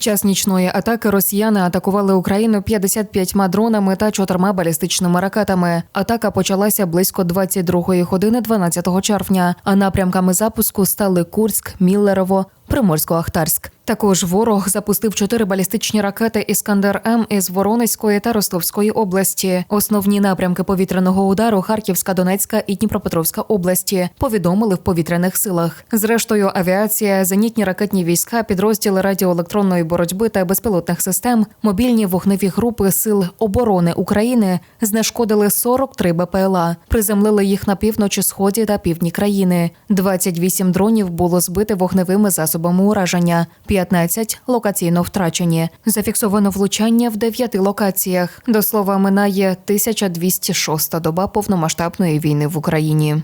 Під час нічної атаки росіяни атакували Україну 55 дронами та чотирма балістичними ракетами. Атака почалася близько 22 години 12 червня. А напрямками запуску стали Курськ, Міллерово, Приморсько-Ахтарськ. Також ворог запустив чотири балістичні ракети Іскандер М із Воронезької та Ростовської області. Основні напрямки повітряного удару Харківська, Донецька і Дніпропетровська області повідомили в повітряних силах. Зрештою, авіація, зенітні ракетні війська, підрозділи радіоелектронної боротьби та безпілотних систем, мобільні вогневі групи сил оборони України знешкодили 43 БПЛА, приземлили їх на півночі, сході та півдні країни. 28 дронів було збите вогневими засобами ураження. 15 локаційно втрачені. Зафіксовано влучання в 9 локаціях. До слова, минає 1206 доба повномасштабної війни в Україні.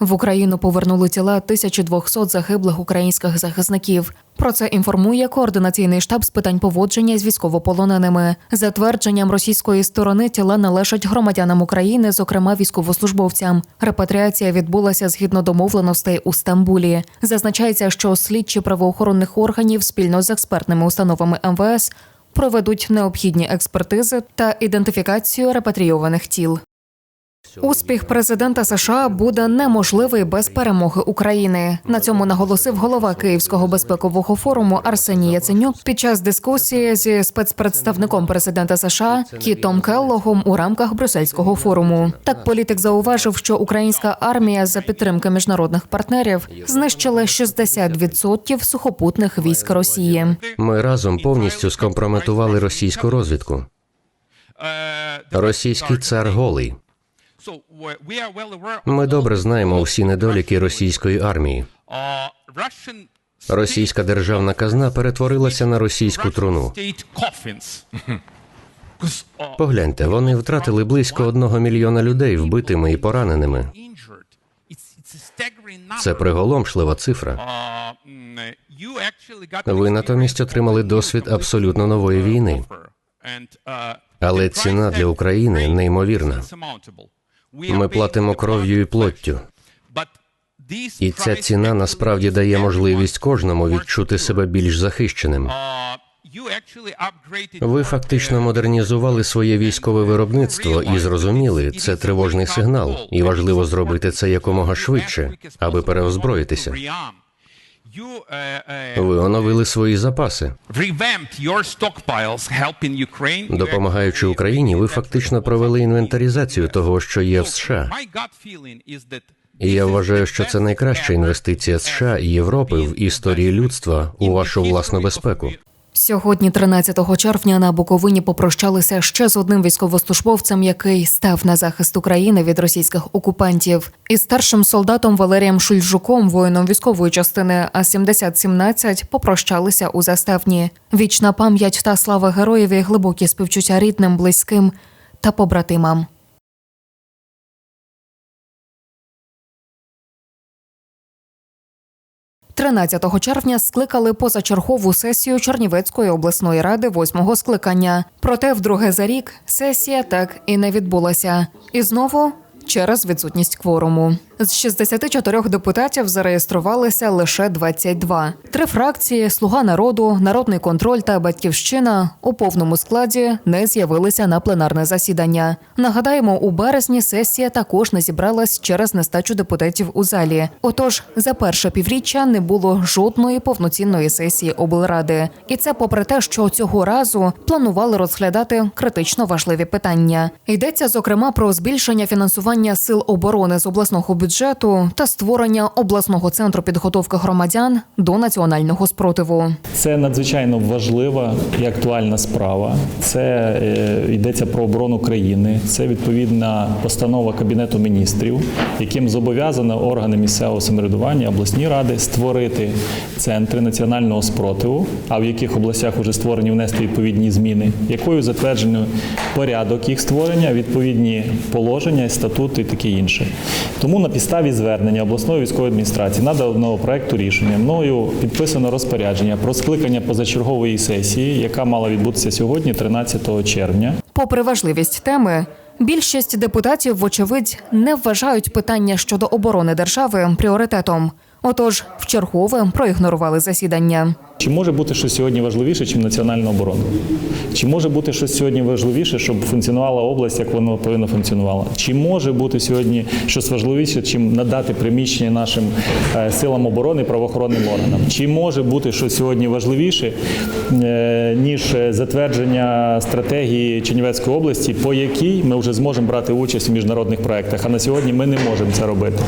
В Україну повернули тіла 1200 загиблих українських захисників. Про це інформує координаційний штаб з питань поводження з військовополоненими. За твердженням російської сторони тіла належать громадянам України, зокрема військовослужбовцям. Репатріація відбулася згідно домовленостей у Стамбулі. Зазначається, що слідчі правоохоронних органів спільно з експертними установами МВС проведуть необхідні експертизи та ідентифікацію репатрійованих тіл. Успіх президента США буде неможливий без перемоги України. На цьому наголосив голова Київського безпекового форуму Арсеній Яценюк під час дискусії зі спецпредставником президента США Кітом Келлогом у рамках брюссельського форуму. Так політик зауважив, що українська армія за підтримки міжнародних партнерів знищила 60% сухопутних військ Росії. Ми разом повністю скомпрометували російську розвідку. Російський цар голий. Ми добре знаємо усі недоліки російської армії. Російська державна казна перетворилася на російську труну. Погляньте, вони втратили близько одного мільйона людей вбитими і пораненими. Це приголомшлива цифра. Ви натомість отримали досвід абсолютно нової війни. Але ціна для України неймовірна. Ми платимо кров'ю і плоттю. І ця ціна насправді дає можливість кожному відчути себе більш захищеним. Ви фактично модернізували своє військове виробництво і зрозуміли, це тривожний сигнал, і важливо зробити це якомога швидше, аби переозброїтися. Ви оновили свої запаси. Допомагаючи Україні, ви фактично провели інвентаризацію того, що є в США. І я вважаю, що це найкраща інвестиція США і Європи в історії людства у вашу власну безпеку. Сьогодні, 13 червня, на Буковині попрощалися ще з одним військовослужбовцем, який став на захист України від російських окупантів, і старшим солдатом Валерієм Шульжуком, воїном військової частини А 7017 попрощалися у заставні. Вічна пам'ять та слава героєві, глибокі співчуття рідним, близьким та побратимам. – 13 червня скликали позачергову сесію Чернівецької обласної ради восьмого скликання. Проте, вдруге за рік сесія так і не відбулася. І знову через відсутність кворуму. З 64 депутатів зареєструвалися лише 22. Три фракції Слуга народу, Народний контроль та Батьківщина у повному складі не з'явилися на пленарне засідання. Нагадаємо, у березні сесія також не зібралась через нестачу депутатів у залі. Отож, за перше півріччя не було жодної повноцінної сесії облради. І це попри те, що цього разу планували розглядати критично важливі питання. Йдеться зокрема про збільшення фінансування сил оборони з обласного бюджету та створення обласного центру підготовки громадян до національного спротиву. Це надзвичайно важлива і актуальна справа. Це е, йдеться про оборону країни. Це відповідна постанова Кабінету міністрів, яким зобов'язано органи місцевого самоврядування, обласні ради створити центри національного спротиву, а в яких областях вже створені внести відповідні зміни, якою затверджено порядок їх створення, відповідні положення, статути і таке інше. Тому на підставі звернення обласної військової адміністрації наданого проекту рішення мною підписано розпорядження про скликання позачергової сесії, яка мала відбутися сьогодні, 13 червня. Попри важливість теми, більшість депутатів, вочевидь, не вважають питання щодо оборони держави пріоритетом. Отож, вчергове проігнорували засідання. Чи може бути щось сьогодні важливіше, ніж національна оборона? Чи може бути щось сьогодні важливіше, щоб функціонувала область, як воно повинно функціонувала? Чи може бути сьогодні щось важливіше, чим надати приміщення нашим е, силам оборони, правоохоронним органам? Чи може бути щось сьогодні важливіше, е, ніж е, затвердження стратегії Чернівецької області, по якій ми вже зможемо брати участь у міжнародних проєктах? А на сьогодні ми не можемо це робити.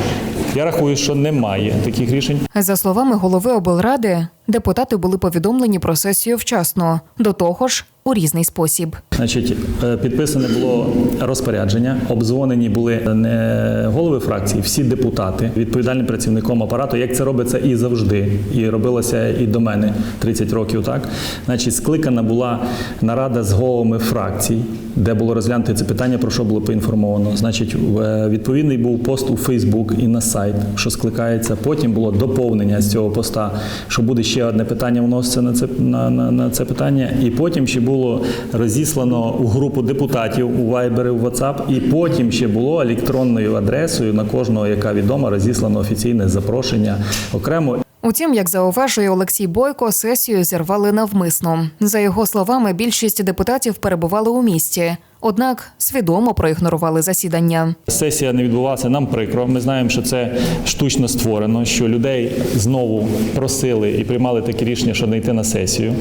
Я рахую, що немає таких рішень. За словами голови облради, депутати були повідомлені про сесію вчасно, до того ж у різний спосіб. Значить, е, підписане було розпорядження, обдзвонені були не голови фракції, всі депутати, відповідальним працівником апарату, як це робиться і завжди, і робилося і до мене 30 років. Так, значить, скликана була нарада з головами фракцій, де було розглянуто це питання, про що було поінформовано. Значить, е, відповідний був пост у Фейсбук і на сайт, що скликається. Потім було доповнення з цього поста, що буде ще одне питання вноситься на це на, на, на це питання. І потім ще було розіслано у групу депутатів у і у WhatsApp, і потім ще було електронною адресою на кожного, яка відома, розіслано офіційне запрошення окремо. Утім, як зауважує Олексій Бойко, сесію зірвали навмисно. За його словами, більшість депутатів перебували у місті, однак свідомо проігнорували засідання. Сесія не відбувалася нам прикро. Ми знаємо, що це штучно створено, що людей знову просили і приймали такі рішення, що не йти на сесію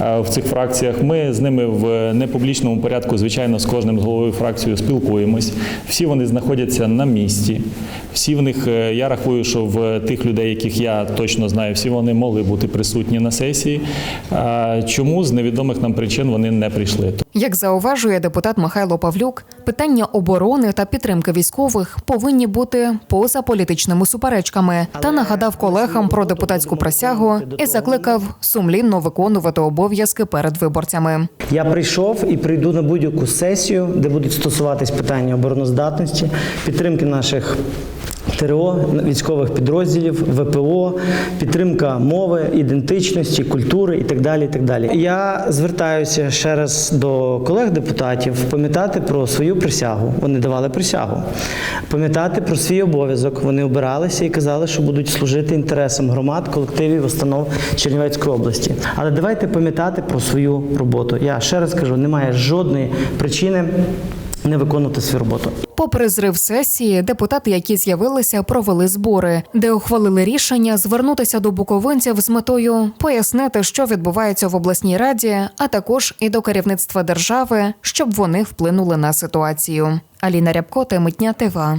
е, в цих фракціях. Ми з ними в непублічному порядку, звичайно, з кожним з головою фракцією спілкуємось. Всі вони знаходяться на місці. Всі в них, е, я рахую, що в тих людей, яких я точно знаю, всі вони могли бути присутні на сесії. Е, Чому з невідомих нам причин вони не прийшли? Як зауважує депутат Михайло Павлюк, питання оборони та підтримки військових повинні бути поза політичними суперечками та нагадав колегам про депутатську присягу і закликав сумлінно виконувати обов'язки перед виборцями. Я прийшов і прийду на будь-яку сесію, де будуть стосуватись питання обороноздатності, підтримки наших. ТРО військових підрозділів, ВПО, підтримка мови, ідентичності, культури і так далі. І так далі. Я звертаюся ще раз до колег-депутатів пам'ятати про свою присягу. Вони давали присягу, пам'ятати про свій обов'язок. Вони обиралися і казали, що будуть служити інтересам громад, колективів, установ Чернівецької області. Але давайте пам'ятати про свою роботу. Я ще раз кажу, немає жодної причини не виконувати свою роботу. Попри зрив сесії, депутати, які з'явилися, провели збори, де ухвалили рішення звернутися до буковинців з метою пояснити, що відбувається в обласній раді, а також і до керівництва держави, щоб вони вплинули на ситуацію. Аліна Рябко, Темитня ТВА.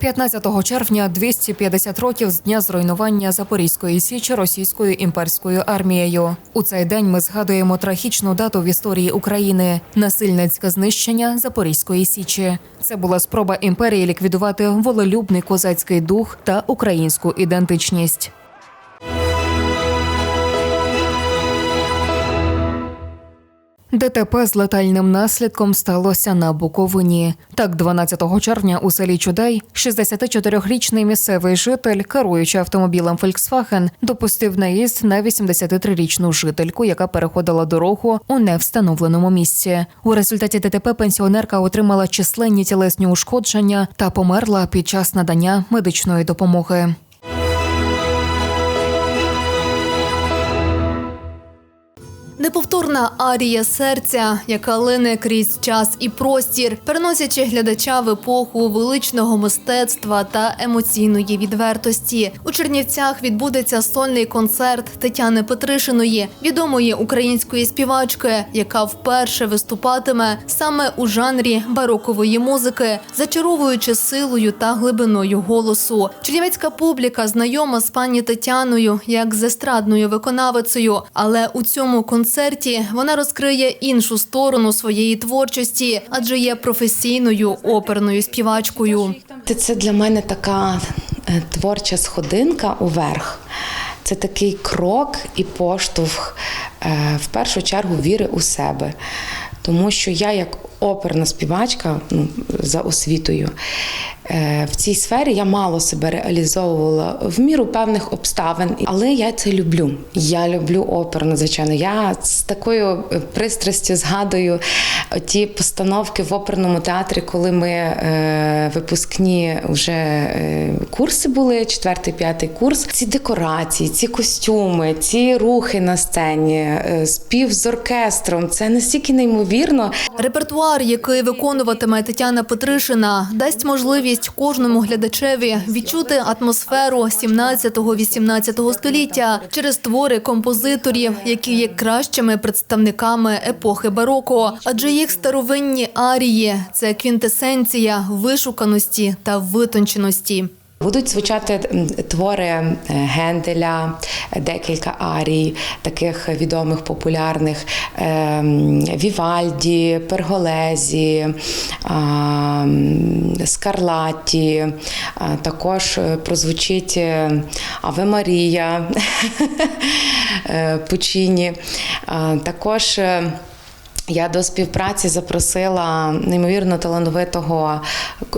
15 червня 250 років з дня зруйнування Запорізької січі російською імперською армією. У цей день ми згадуємо трагічну дату в історії України насильницьке знищення Запорізької січі. Це була спроба імперії ліквідувати волелюбний козацький дух та українську ідентичність. ДТП з летальним наслідком сталося на Буковині. Так, 12 червня у селі Чудай 64-річний місцевий житель, керуючи автомобілем Volkswagen, допустив наїзд на 83-річну жительку, яка переходила дорогу у невстановленому місці. У результаті ДТП пенсіонерка отримала численні тілесні ушкодження та померла під час надання медичної допомоги. Неповторна арія серця, яка лине крізь час і простір, переносячи глядача в епоху величного мистецтва та емоційної відвертості. У Чернівцях відбудеться сольний концерт Тетяни Петришиної, відомої української співачки, яка вперше виступатиме саме у жанрі барокової музики, зачаровуючи силою та глибиною голосу. Чернівецька публіка знайома з пані Тетяною як з естрадною виконавицею, але у цьому концерті вона розкриє іншу сторону своєї творчості, адже є професійною оперною співачкою. Це для мене така е, творча сходинка уверх. Це такий крок і поштовх е, в першу чергу віри у себе. Тому що я, як оперна співачка, ну, за освітою, Е, В цій сфері я мало себе реалізовувала в міру певних обставин, але я це люблю. Я люблю оперу надзвичайно. Я з такою пристрастю згадую ті постановки в оперному театрі, коли ми е, випускні вже е, курси були, четвертий, п'ятий курс. Ці декорації, ці костюми, ці рухи на сцені, е, спів з оркестром. Це настільки неймовірно. Репертуар, який виконуватиме Тетяна Петришина, дасть можливість кожному глядачеві відчути атмосферу 17-18 століття через твори композиторів, які є кращими представниками епохи бароко. Адже їх старовинні арії це квінтесенція вишуканості та витонченості. Будуть звучати твори е, Генделя, е, декілька арій, таких відомих популярних е, Вівальді, Перголезі, Скарлатті. А, Також е, прозвучить е, Аве Марія е, Пучіні. Також е, я до співпраці запросила неймовірно талановитого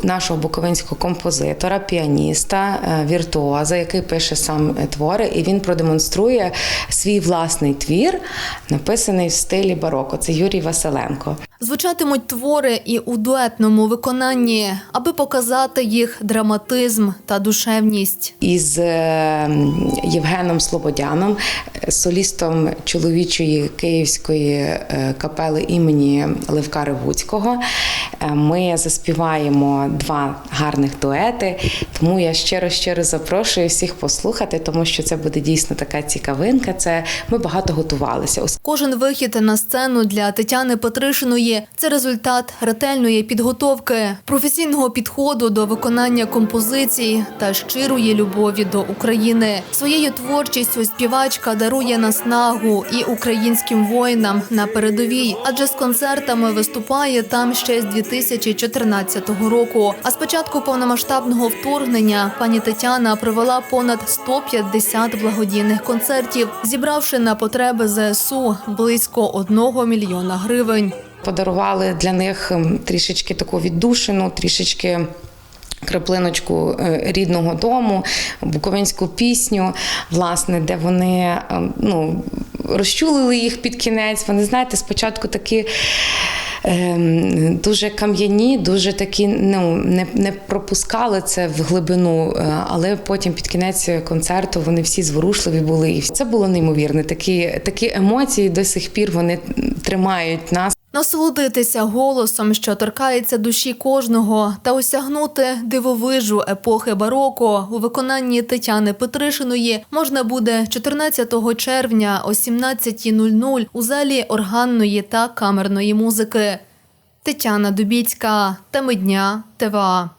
нашого буковинського композитора, піаніста, е, віртуоза, який пише сам е, твори, і він продемонструє свій власний твір, написаний в стилі бароко. Це Юрій Василенко. Звучатимуть твори і у дуетному виконанні, аби показати їх драматизм та душевність. із е, Євгеном Слободяном, солістом чоловічої київської е, капели імені Левка Ревуцького. Е, Ми заспіваємо два гарних дуети. Тому я щиро щиро запрошую всіх послухати, тому що це буде дійсно така цікавинка. Це ми багато готувалися. Кожен вихід на сцену для Тетяни Петришиної це результат ретельної підготовки, професійного підходу до виконання композицій та щирої любові до України. Своєю творчістю співачка дарує наснагу і українським воїнам на передовій, адже з концертами виступає там ще з 2014 року. А з початку повномасштабного вторгнення пані Тетяна провела понад 150 благодійних концертів, зібравши на потреби ЗСУ близько 1 мільйона гривень. Подарували для них ем, трішечки таку віддушину, трішечки. Краплиночку е, рідного дому, буковинську пісню, власне, де вони ем, ну, розчулили їх під кінець. Вони, знаєте, спочатку такі ем, дуже кам'яні, дуже такі ну, не, не пропускали це в глибину, е, але потім під кінець концерту вони всі зворушливі були. І це було неймовірне. Такі, такі емоції до сих пір вони тримають нас. Насолодитися голосом, що торкається душі кожного, та осягнути дивовижу епохи бароко у виконанні Тетяни Петришиної можна буде 14 червня о 17.00 у залі органної та камерної музики. Тетяна Дубіцька, теми дня, ТВА.